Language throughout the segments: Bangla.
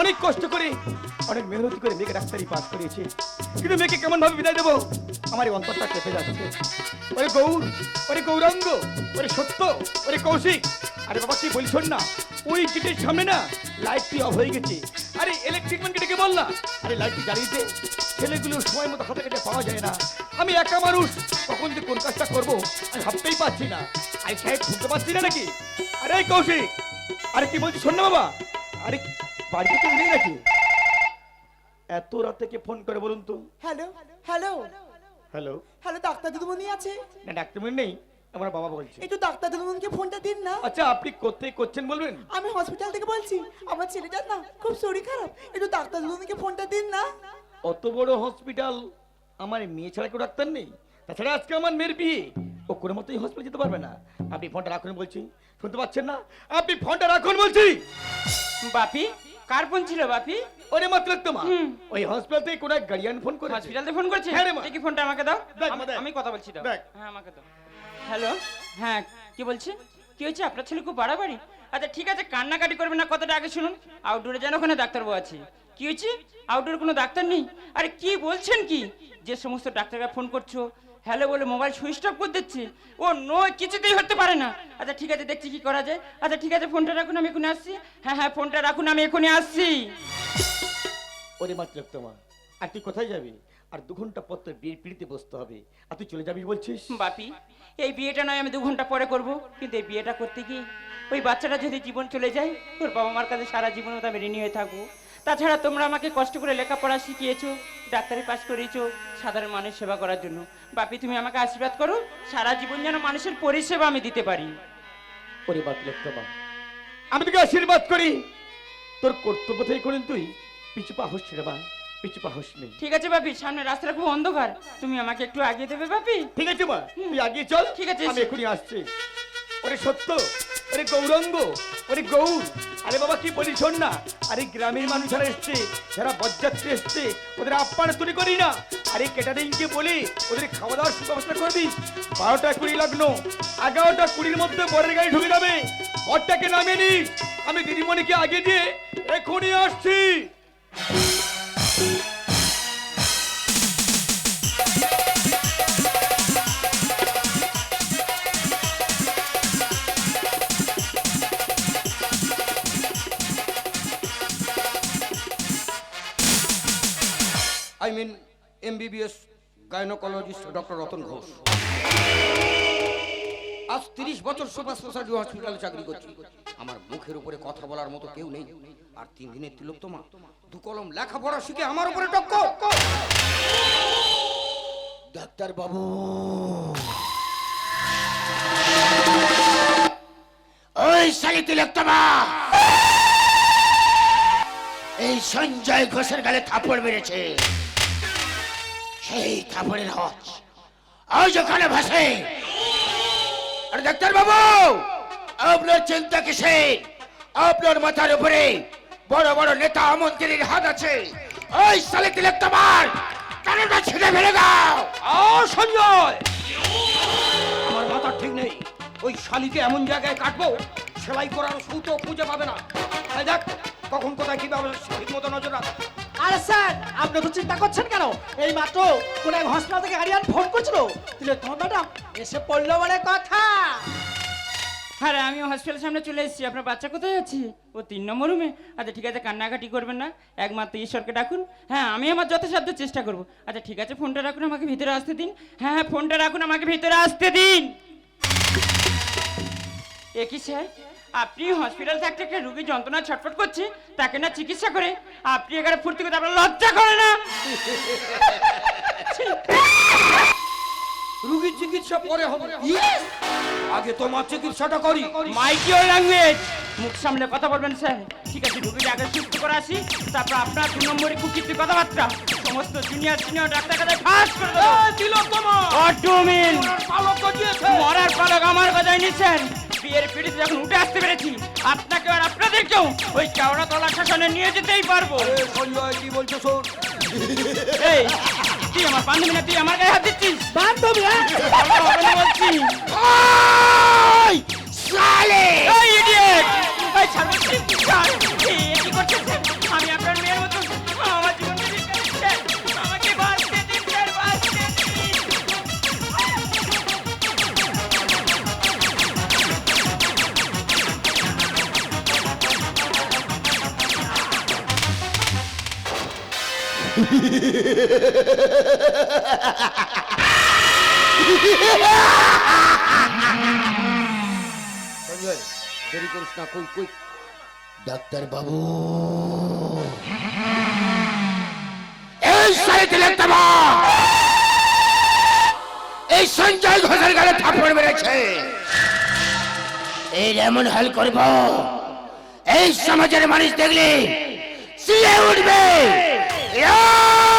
অনেক কষ্ট করে, অনেক মেহনত করে মেয়েকে ডাক্তারি পাস করিয়েছে। কিন্তু মেয়েকে কেমন ভাবে বিদায় দেবো? আমার এই অন্তরটা কেঁপে যাচ্ছে। ওরে গৌর, ওরে গৌরাঙ্গ, ওরে সত্য, ওরে কৌশিক। আরে বাবা, কি বলছ না? ওই গেটের সামনে না, লাইটটি অফ হয়ে গেছে। আরে ইলেকট্রিক ম্যানকে ডেকে বল না। আরে লাইটটি জ্বালিয়ে দে। ছেলেগুলো সময় মতো হাতে কেটে পাওয়া যায় না। আমি একা মানুষ, কখন যে কোন কাজটা করব, আমি ভাবতেই পারছি না। আরে সাহেব শুনতে পাচ্ছি না নাকি? আরে কৌশিক, আরে কি বলছিস শোন না বাবা। আরে বাড়িতে কেউ নেই নাকি? এত রাত থেকে ফোন করে বলুন তো? Hello hello hello hello doctor দিদিমণি আছে? না ডাক্তারমণি নেই আমার বাবা বলছে। একটু ডাক্তার দিদিমণিকে ফোনটা দিন না। আচ্ছা আপনি কোথায় করছেন বলবেন? আমি হসপিটাল থেকে বলছি আমার ছেলেটার না খুব শরীর খারাপ। একটু ডাক্তার দিদিমণিকে ফোনটা দিন না। অত বড় হসপিটাল আমার মেয়ে ছাড়া কেউ ডাক্তার নেই? তাছাড়া আজকে আমার মেয়ের বিয়ে। ও কোনো মতোই হসপিটাল যেতে পারবে না। আপনি ফোনটা রাখুন বলছি। শুনতে পাচ্ছেন না? আপনি ফোনটা রাখুন বলছি। বাপি কার ফোন ছিল বাপি? ওরে মাত্র তোমা হুম। ওই হসপিটাল থেকে কোনো গার্ডিয়ান ফোন করে হসপিটাল থেকে ফোন করছে? হ্যাঁ রে মা। দেখি ফোনটা আমাকে দাও। আমি- কথা বলছি দাও। হ্যাঁ আমাকে দাও। হ্যালো? হ্যাঁ কি বলছে? কি হয়েছে? আপনার ছেলে খুব বাড়াবাড়ি? আচ্ছা ঠিক আছে কান্নাকাটি করবেন না কথাটা আগে শুনুন। আউটডোরে যেন ওখানে ডাক্তারবাবু আছে। কি হয়েছে? আউটডোর কোনো ডাক্তার নেই? আরে কি বলছেন কি? যে সমস্ত ডাক্তাররা ফোন করছ হ্যালো বলে মোবাইল সুইচ অফ করে দিচ্ছে। ও নো কিছুতেই হতে পারে না। আচ্ছা ঠিক আছে দেখছি কি করা যায়। আচ্ছা ঠিক আছে ফোনটা রাখুন আমি এখনই আসছি। হ্যাঁ হ্যাঁ ফোনটা রাখুন আমি এখনই আসছি। ওরে মাত্র তোমা আর তুই কোথায় যাবি? আর দু ঘণ্টা পর তোর বিয়ের পিড়িতে বসতে হবে। আর তুই চলে যাবি বলছিস? বাপি এই বিয়েটা নয় আমি দু ঘণ্টা পরে করব। কিন্তু এই বিয়েটা করতে গিয়ে ওই বাচ্চাটা যদি জীবন চলে যায় তোর বাবা মার কাছে সারা জীবন তো আমি ঋণী হয়ে থাকব। তাছাড়া তোমরা আমাকে কষ্ট করে লেখাপড়া শিখিয়েছো ডাক্তারি পাস করিয়েছো সাধারণ মানুষ সেবা করার জন্য। বাপি তুমি আমাকে আশীর্বাদ করো সারা জীবন যেন মানুষের পরিষেবা আমি দিতে পারি। আমি তোকে আশীর্বাদ করি। তোর কর্তব্য থেকে করেন তুই। পিছু পাহস রে মা পিছু পাহস নেই ঠিক আছে বাপি সামনে রাস্তাটা খুব অন্ধকার। তুমি আমাকে একটু আগিয়ে দেবে বাপি? ঠিক আছে মা তুই আগিয়ে চল। ঠিক আছে, আমি। এখনই আসছি। ওরে সত্য, ওরে গৌরঙ্গ, ওরে গৌর। আরে বাবা, কি বলি শোন না আরে গ্রামের মানুষ এসছে, যারা বজ্জাত্রী এসছে, ওদের আপ্যায়ন তুলি করি না। আরে কেটারিংকে বলি, ওদের খাওয়া দাওয়ার সুব্যবস্থা করে দিস বারোটা কুড়ি লগ্ন, এগারোটা কুড়ির মধ্যে বরের গাড়ি ঢুকে যাবে। বরটাকে নামিয়ে নিস আমি দিদিমণিকে আগে দিয়ে এখনই আসছি। গাইনোকোলজিস্ট ডক্টর রতন ঘোষ আজ তিরিশ বছর সুপার স্পেশালিটি হসপিটালে চাকরি করছি। আমার মুখের উপরে কথা বলার মতো কেউ নেই। আর তিন দিনের তিলক তোমা, দু কলম লেখাপড়া শিখে আমার উপরে টক্ক ডাক্তার বাবু। ওই শালি তিলক তোমা এই সঞ্জয় ঘোষের গালে থাপড় মেরেছে। সেই থাপড়ের হজ। আজ ওখানে ভাসে। আর ডাক্তার বাবু, আপনার চিন্তা কিসের? আপনার মাথার উপরে বড় বড় নেতা মন্ত্রীর হাত আছে। ওই সালে তিলক তোমার। কানেটা ছিঁড়ে ফেলে দাও। আ সঞ্জয়। আমার মাথা ঠিক নেই। ওই শালিকে এমন জায়গায় কাটবো, সেলাই করার সুতো খুঁজে পাবে না। দেখ, কখন কোথায় কীভাবে ঠিক মতো নজর রাখ। আরে স্যার, আপনি তো চিন্তা করছেন কেন? এই মাত্র কোন এক হসপিটাল থেকে গাড়িয়ান ফোন করছিল। দিলে তোমার ম্যাডাম এসে পড়ল বলে কথা। আরে, আমি হসপিটালের সামনে চলে এসেছি। আপনার বাচ্চা কোথায় আছে? ও তিন নম্বর রুমে আচ্ছা ঠিক আছে, কান্নাকাটি করবেন না। একমাত্র ঈশ্বরকে ডাকুন। হ্যাঁ আমি আমার যথাসাধ্য চেষ্টা করব। আচ্ছা ঠিক আছে ফোনটা রাখুন আমাকে ভিতরে আসতে দিন। হ্যাঁ হ্যাঁ ফোনটা রাখুন আমাকে ভিতরে আসতে দিন। এ কি স্যার? আপনি হসপিটাল থাকতে একটা রুগী যন্ত্রণা ছটফট করছে তাকে না চিকিৎসা করে। আপনি এখানে ফুর্তি করতে আপনার লজ্জা করে না। রুগীর চিকিৎসা পরে হবে। আগে তোমার চিকিৎসাটা করি। মাইকিও ল্যাঙ্গুয়েজ মুখ সামলে কথা বলবেন স্যার। ঠিক আছে রুগীকে আগে সুস্থ করে আসি তারপর আপনার দু নম্বরে কুকীর্তি কথাবার্তা। সমস্ত জুনিয়র সিনিয়র ডাক্তার কাছে ফাঁস করে দেবো। তিলক তোমা What do you mean? পালক মরার পালক আমার কথাই নিচ্ছেন বিয়ের পিড়িতে যখন উঠে আসতে পেরেছি আপনাকে আর আপনাদেরকেও ওই চাওড়া তলা শাসনে নিয়ে যেতেই পারব। কি বলছো শোন? এই তুই আমার বান্ধবী না তুই আমার গায়ে হাত দিচ্ছিস? বান্ধবী হ্যাঁ? বলছি। সালে! এই ইডিয়েট এই ছাড় কি? ছাড়। সঞ্জয় দেরি করিস না কই কই? ডাক্তার বাবু। এই সাইতে লাগতে এই সঞ্জয় ঘোষের গালে থাপ্পড় মেরেছে। এই এমন হাল করব। এই সমাজের মানুষ দেখলে সিয়ে উঠবে। এই!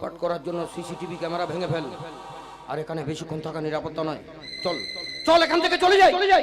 লুটপাট করার জন্য সিসিটিভি ক্যামেরা ভেঙে ফেল। আর এখানে বেশিক্ষণ থাকা নিরাপত্তা নয়। চল চল এখান থেকে চলে যাই চলে যাই।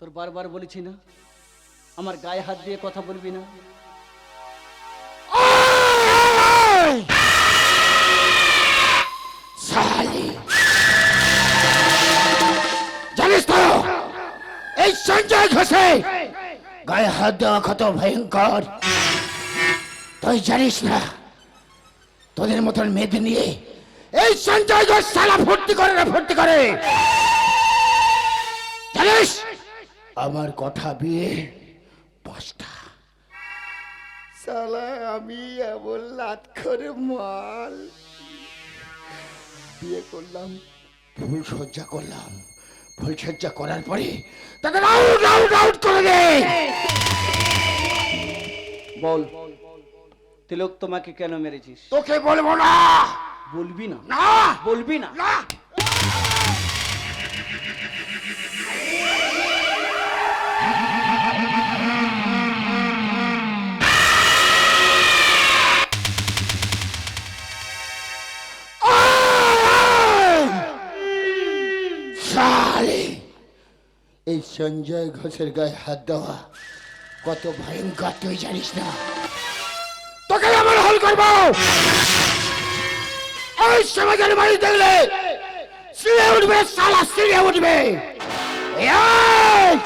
তোর বারবার বলেছি না আমার গায়ে হাত দিয়ে কথা বলবি না জানিস তো এই সঞ্জয় ঘোষে গায়ে হাত দেওয়া কত ভয়ঙ্কর। তুই জানিস না, তোদের মতন মেয়েদের নিয়ে এই সঞ্জয় ঘোষ সালা ভর্তি করে না ভর্তি করে। জানিস, আমার কথা বিয়ে পাঁচটা। সালা আমি এমন লাত করে মাল। বিয়ে করলাম ফুল সজ্জা করলাম। ফুল সজ্জা করার পরে তাদের আউট আউট আউট করে দে। বল তিলক তোমাকে কেন মেরেছিস? তোকে বলব না। বলবি না? না। বলবি না? না। সঞ্জয় ঘোষের গায়ে হাত দেওয়া। কত ভয়ঙ্কর, তুই জানিস না। তোকে আমার হল করব। ওই সমাজের মানুষ দেখলে সিঁড়ে উঠবে, সালা সিঁড়ে উঠবে। এই!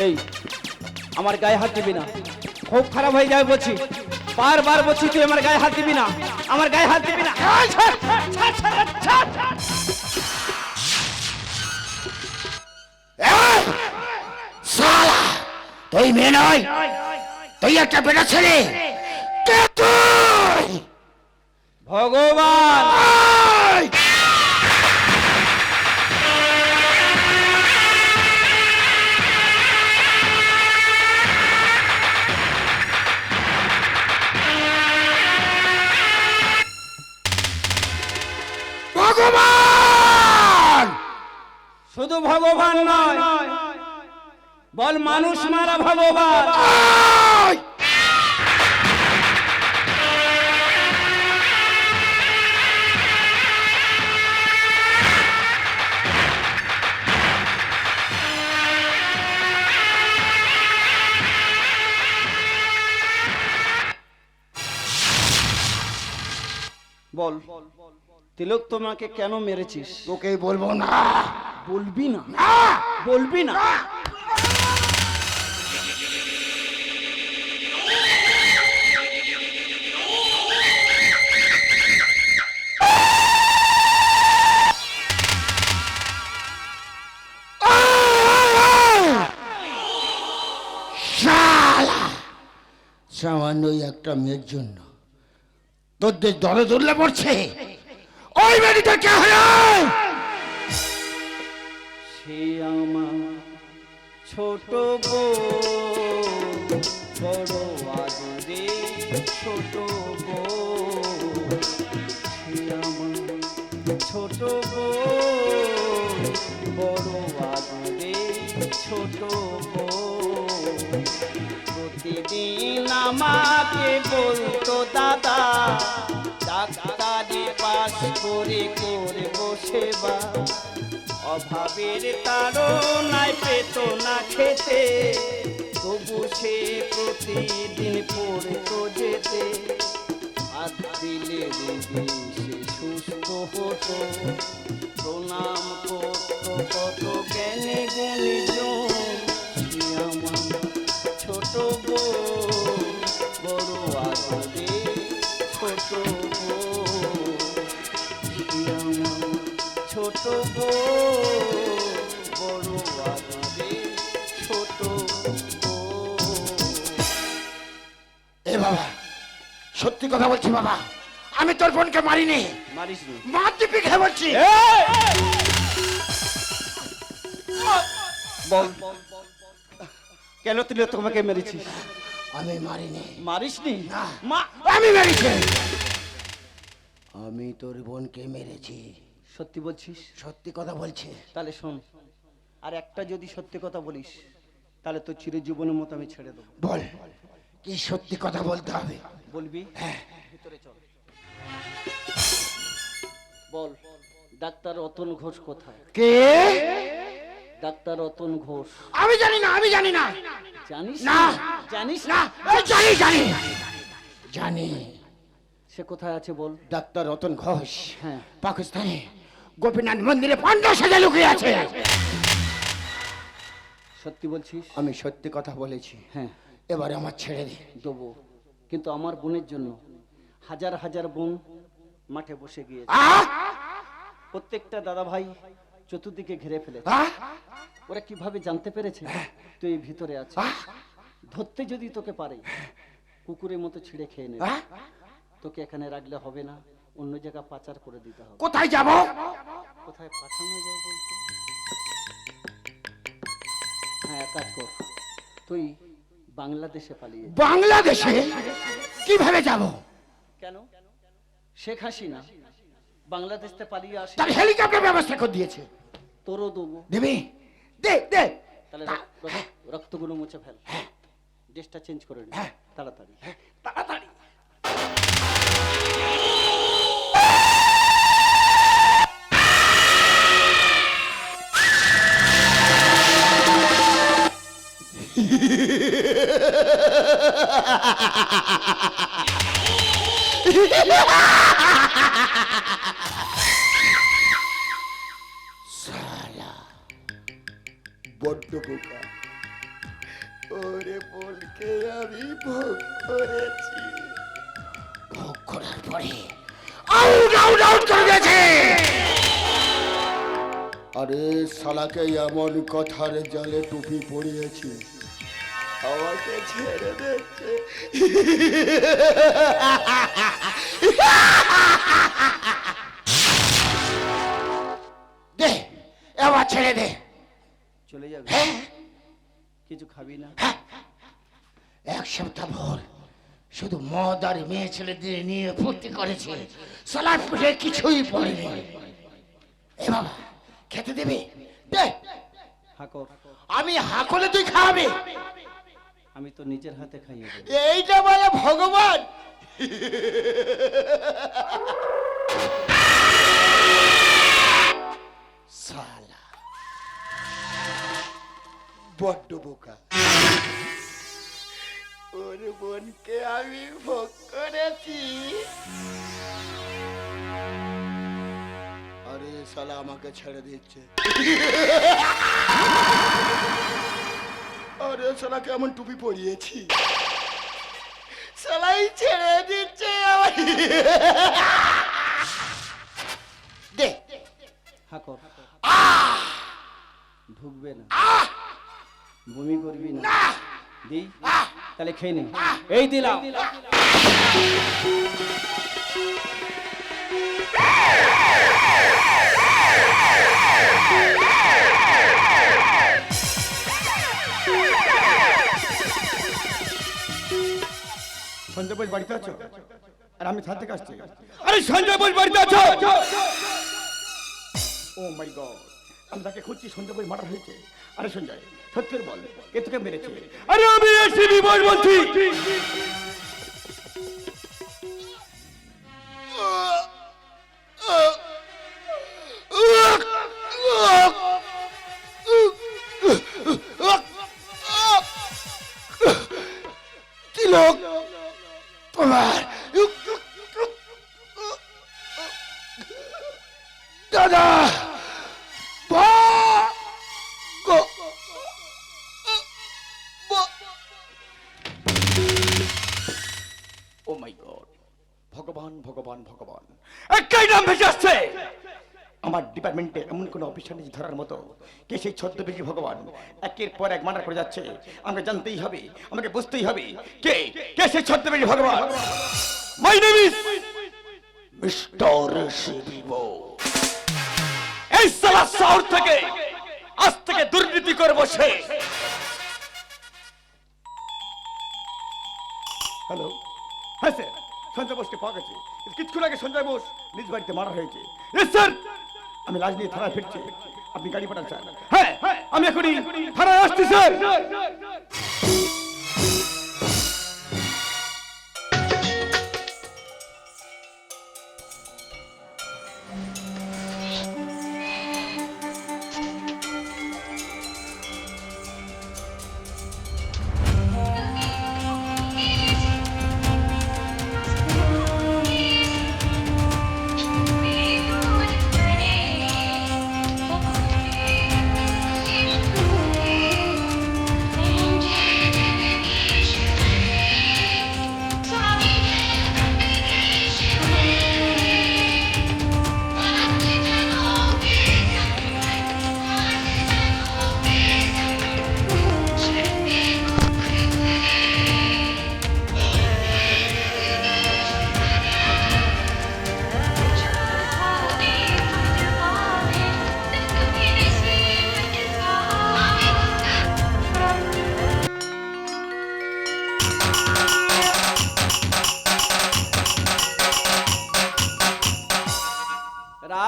এই, আমার গায়ে হাত দিবি না। খুব খারাপ হয়ে যাবে বলছি। বারবার বলছি তুই আমার গায়ে হাত দিবি না। আমার গায়ে হাত দিবি না। তুই মেয়ে নয় তুই একটা বেটা ছেলে। কে ভগবান! শুধু ভগবান নয় বল মানুষ মারা ভগবান! বল। তিলক তোমাকে কেন মেরেছিস? তোকে বলব না। বলবি না! বলবি না? সামান্য একটা মেয়ের জন্য তোদের দলে দলে পড়ছে। ওই মেয়েটা কে সে আমার ছোট বড় আদরে ছোট সে আমার ছোট বড় আদরে ছোট প্রতিদিন আমাকে বলতো দাদা, ডাক্তারি পাস করে করে বসে বা। অভাবের নাই পেত না খেতে, তবু সে প্রতিদিন পড়তো যেতে। হাত দিলে সে সুস্থ হতো, প্রণাম করতো কত জ্ঞানে। কথা বলছি বাবা। আমি তোর বোনকে মারিনি। মারিস নি। মার দিবি খেয়ে বলছি বল। কেন তুই তোমাকে মেরেছিস? আমি মারিনি। মারিসনি? না। মা! আমি মেরেছি। আমি তোর বোনকে মেরেছি। সত্যি বলছিস? সত্যি কথা বলছি। তাহলে শোন আর একটা যদি সত্যি কথা বলিস তাহলে তোর চিরজীবনের মতো আমি ছেড়ে দেবো। বল। কি সত্যি কথা বলতে হবে? বলবি? হ্যাঁ। ভিতরে চল। বল ডাক্তার রতন ঘোষ কোথায়? কে? ডাক্তার রতন ঘোষ। আমি জানি না আমি জানি না। জানিস? না। জানিস? না। এই জানি জানি। জানি। সে কোথায় আছে বল? ডাক্তার রতন ঘোষ। হ্যাঁ। পাকিস্তানে গোপীনাথ মন্দিরে পঞ্চাশ সাজা লুকিয়ে আছে। সত্যি বলছিস? আমি সত্যি কথা বলেছি। হ্যাঁ। এবারে আমার ছেড়ে দে। দেবো। কিন্তু আমার বোনের জন্য হাজার হাজার বোন মাঠে বসে গিয়েছে। আহ? প্রত্যেকটা দাদা ভাই চতুর্দিকে ঘিরে ফেলেছে। ওরা কীভাবে জানতে পেরেছে? তুই এই ভিতরে আহ? ধরতে যদি তোকে পারে কুকুরের মতো ছিঁড়ে খেয়ে নেবে তোকে এখানে রাখলে হবে না অন্য জায়গা পাচার করে দিতে হবে। কোথায় যাব? কোথায় পাঠানো যায় বলতো? হ্যাঁ এক কাজ কর। তুই বাংলাদেশে পালিয়ে বাংলাদেশে? কীভাবে যাব? কেন? শেখ হাসিনা বাংলাদেশ থেকে পালিয়ে আসে। তার হেলিকপ্টার ব্যবস্থা করে দিয়েছে। তোরও দেবো দেবে দে দে। তাহলে রক- রক্তগুলো মুছে ফেল। ড্রেসটা চেঞ্জ করে নে। হ্যাঁ। তাড়াতাড়ি। তাড়াতাড়ি। বড্ড বোকা ওরে বলকে আমি ভোগ করেছি। ভোগ করার পরে আউট আউট আউট করে দিয়েছে। আরে শালাকে এমন কথার জালে টুপি পরিয়েছি। আমাকে ছেড়ে দিচ্ছে। কিছু খাবি না? এক সপ্তাহ ভর শুধু মদ আর মেয়ে ছেলেদের নিয়ে ফুর্তি করেছে। সালাদ পুজোয় কিছুই পড়েনি। এ বাবা খেতে দেবে? দে। হাকর। আমি হাকলে তুই খাওয়াবে আমি তো নিজের হাতে খাইয়ে দেবো। এইটা বলে ভগবান। বোকা ওর বোনকে আমি ভোগ করেছি আরে সালা আমাকে ছেড়ে দিচ্ছে আরে সালা কেমন টুপি পরিয়েছি সালাই ছেড়ে দিচ্ছে দে। হাকর। ঢুকবে না। বমি করবি না। দি। তাহলে খেয়ে নে। এই দিলাম সঞ্জয় বোস বাড়িতে আছো? আর আমি থান থেকে আসছি। আরে সঞ্জয় বোস বাড়িতে আছো? ও মাই গড আমি তাকে খুঁজছি সঞ্জয় বোস মার্ডার হয়েছে। আরে সঞ্জয় সত্যি করে বল কে তোকে মেরেছে? আরে আমি এসিবি বল বলছি। তোমার ভগবান ভগবান ভগবান। একটাই নাম ভেসে আসছে। আমার ডিপার্টমেন্টে এমন কোন অফিসার নেই ধরার মতো। কে সেই ছদ্মবেশী ভগবান? একের পর এক মার্ডার করে যাচ্ছে। আমাকে জানতেই হবে আমাকে বুঝতেই হবে। কে? কে সেই ছদ্মবেশী ভগবান? মাই নেম ইজ মিস্টার শিবিবো। এই সালা শহর থেকে আজ থেকে দুর্নীতি করে বসে হ্যালো হ্যাঁ স্যার সঞ্জয় বোসকে পাওয়া গেছে। কিছুক্ষণ আগে সঞ্জয় বোস নিজ বাড়িতে মারা হয়েছে। আমি লাশ নিয়ে থানায় ফিরছি। আপনি গাড়ি পাঠান স্যার হ্যাঁ আমি এখনই থানায় আসছি স্যার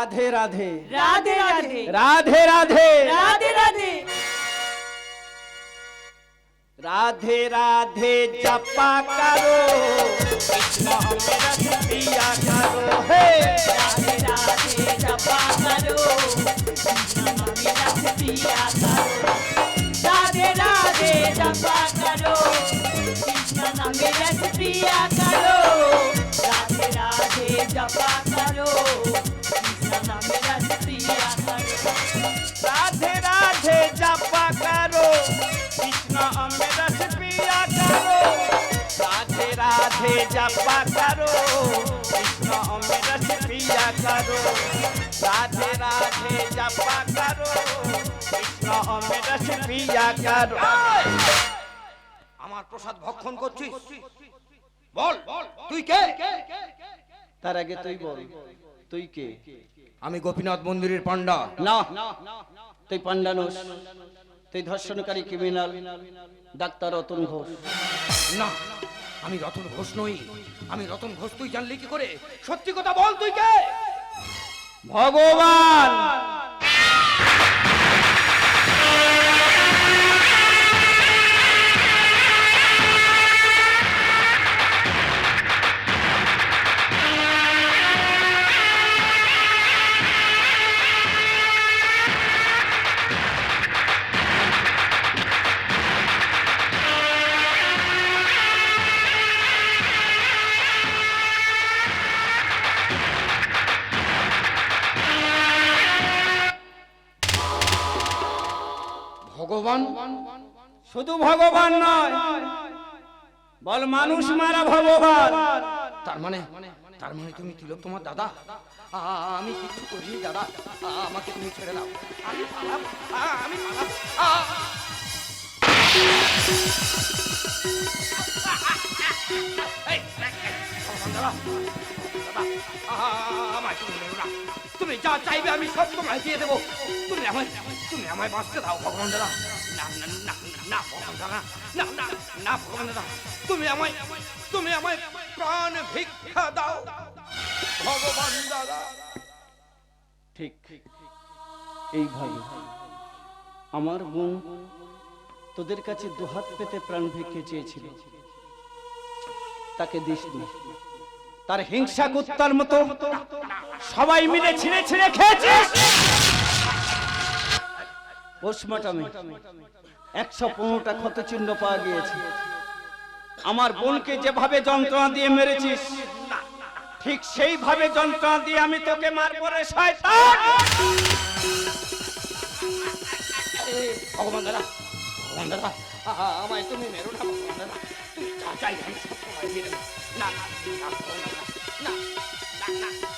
राधे राधे। राधे राधे। राधे राधे। राधे राधे। राधे राधे जपा करो। दिया करो। हे। राधे राधे जपा करो। कृष्ण मेरा दिया करो। राधे राधे जपा करो। कृष्ण मेरा दिया करो। राधे राधे जपा करो कृष्ण अमृत पिया करो राधे राधे जपा करो कृष्ण अमृत पिया करो राधे राधे जपा करो कृष्ण अमृत पिया करो আমার প্রসাদ ভক্ষণ করছিস বল তুই কে তার আগে তুই বল তুই কে আমি গোপীনাথ মন্দিরের পান্ডা না তুই পান্ডানুস তুই ধর্ষণকারী ক্রিমিনাল ডাক্তার রতন ঘোষ। না আমি রতন ঘোষ নই। আমি রতন ঘোষ তুই জানলি কি করে? সত্যি কথা বল তুই কে? ভগবান! ভগবান, শুধু ভগবান নয়, বল মানুষ মারা ভগবান। তার মানে তার মানে তুমি তিলক তোমার দাদা। আমি কিছু করিনি দাদা। আমাকে তুমি ছেড়ে দাও। আমি। তুমি যা চাইবে আমি সব তোমায় দিয়ে দেবো। তুমি আমায় তুমি আমায় বাঁচতে দাও, ভগবান দাদা। না না আমার বোন তোদের কাছে দুহাত পেতে প্রাণ ভিক্ষে চেয়েছিল তাকে দিসনি তার হিংসা কুত্তার মতো সবাই মিলে ছিঁড়ে ছিঁড়ে খেয়েছিস পোস্টমর্টমে একশো পনেরোটা ক্ষত চিহ্ন পাওয়া গিয়েছে। আমার বোনকে যেভাবে যন্ত্রণা দিয়ে মেরেছিস, ঠিক সেইভাবে যন্ত্রণা দিয়ে আমি তোকে মারবো রে শয়তান! না না না না না না না।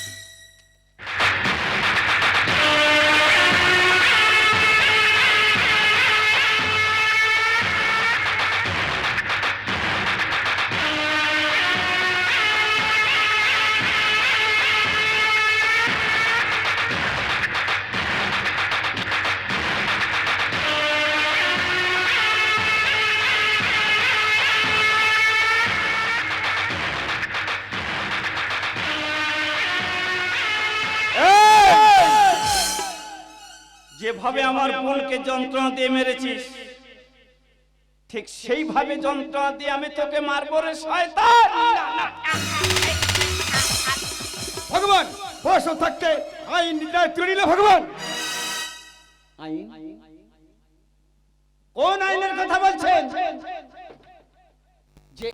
যন্ত্রণা দিয়ে মেরেছিস। ঠিক সেইভাবে যন্ত্রণা দিয়ে আমি তোকে মারবো রে শয়তান। ভগবান বয়স থাকতে আইন নির্ণয় তুলে ভগবান। আইন? কোন আইনের কথা বলছেন? যে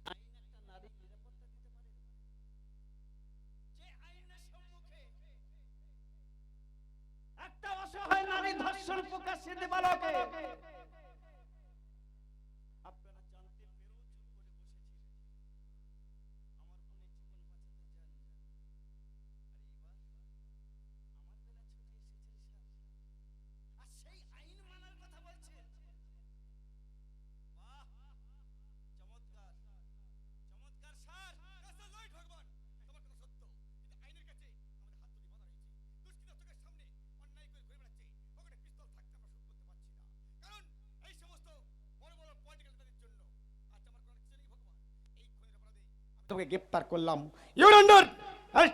তোকে গ্রেপ্তার করলাম। ইউর আন্ডার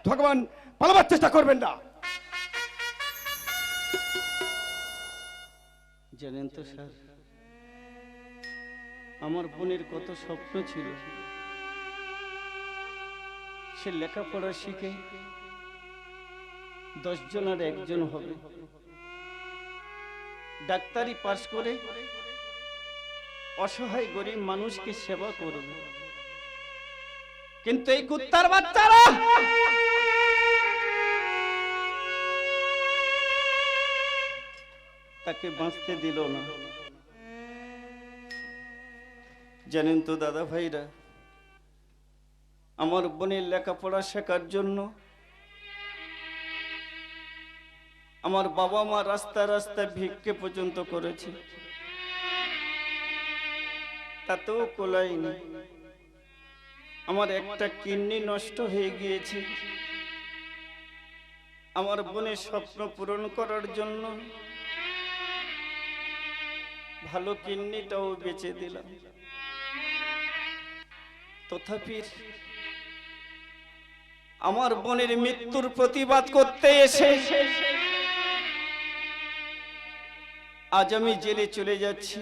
ভগবান, পালাবার চেষ্টা করবেন না। জানেন তো স্যার, আমার বোনের কত স্বপ্ন ছিল। সে লেখাপড়া শিখে দশ জনের একজন হবে। ডাক্তারি পাশ করে অসহায় গরিব মানুষকে সেবা করবে। কিন্তু এই কুত্তার বাচ্চারা তাকে বাঁচতে দিল না। জানেন তো দাদা ভাইরা, আমার বোনের লেখাপড়া শেখার জন্য আমার বাবা মা রাস্তা রাস্তায় ভিক্ষে পর্যন্ত করেছে। তাতেও কোলাইনি আমার একটা কিডনি নষ্ট হয়ে গিয়েছে। আমার বোনের স্বপ্ন পূরণ করার জন্য ভালো কিডনিটাও বেচে দিলাম। তথাপি আমার বোনের মৃত্যুর প্রতিবাদ করতে এসে আজ আমি জেলে চলে যাচ্ছি।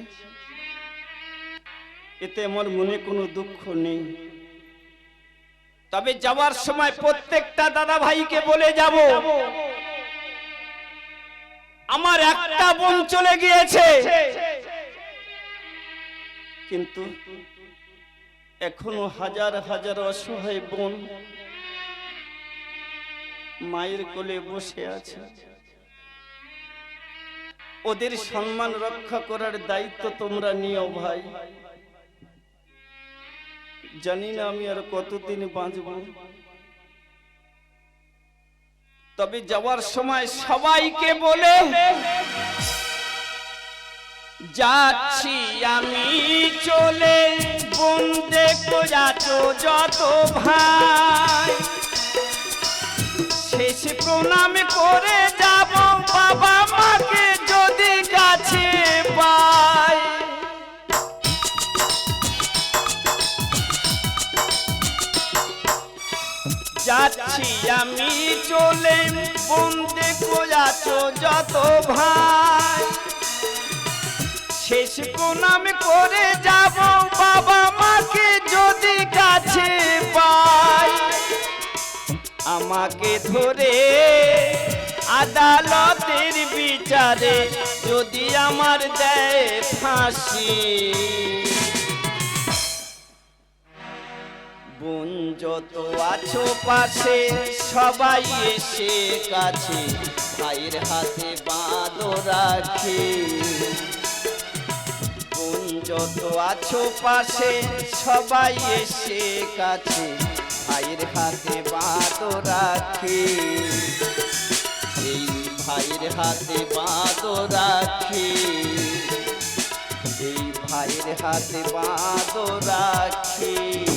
এতে আমার মনে কোনো দুঃখ নেই। তবে যাওয়ার সময় প্রত্যেকটা দাদা ভাইকে বলে যাব, আমার একটা বোন চলে গিয়েছে। কিন্তু এখনও হাজার হাজার অসহায় বোন মায়ের কোলে বসে আছে। ওদের সম্মান রক্ষা করার দায়িত্ব তোমরা নিও ভাই। জানি না আমি আর কতদিন বাঁচব। তবে যাওয়ার সময় সবাইকে বলে, যাচ্ছি আমি চলে, বন্দে যাচ্ছ যত ভাই। শেষ প্রণাম করে যাব বাবা মাকে। যাচ্ছি আমি চলে বন্দে কোজাছ যত ভাই। শেষ প্রণাম করে যাব, বাবা মাকে যদি কাছে পাই। আমাকে ধরে আদালতের বিচারে যদি আমার দেয় ফাঁসি। বোন যত আছো পাশে, সবাই এসে কাছে। ভাইয়ের হাতে বাঁধো রাখে। বোন যত আছো পাশে, সবাই এসে কাছে। ভাইয়ের হাতে বাঁধো রাখে। এই ভাইয়ের হাতে বাঁধো রাখে। এই ভাইয়ের হাতে বাঁধো রাখে।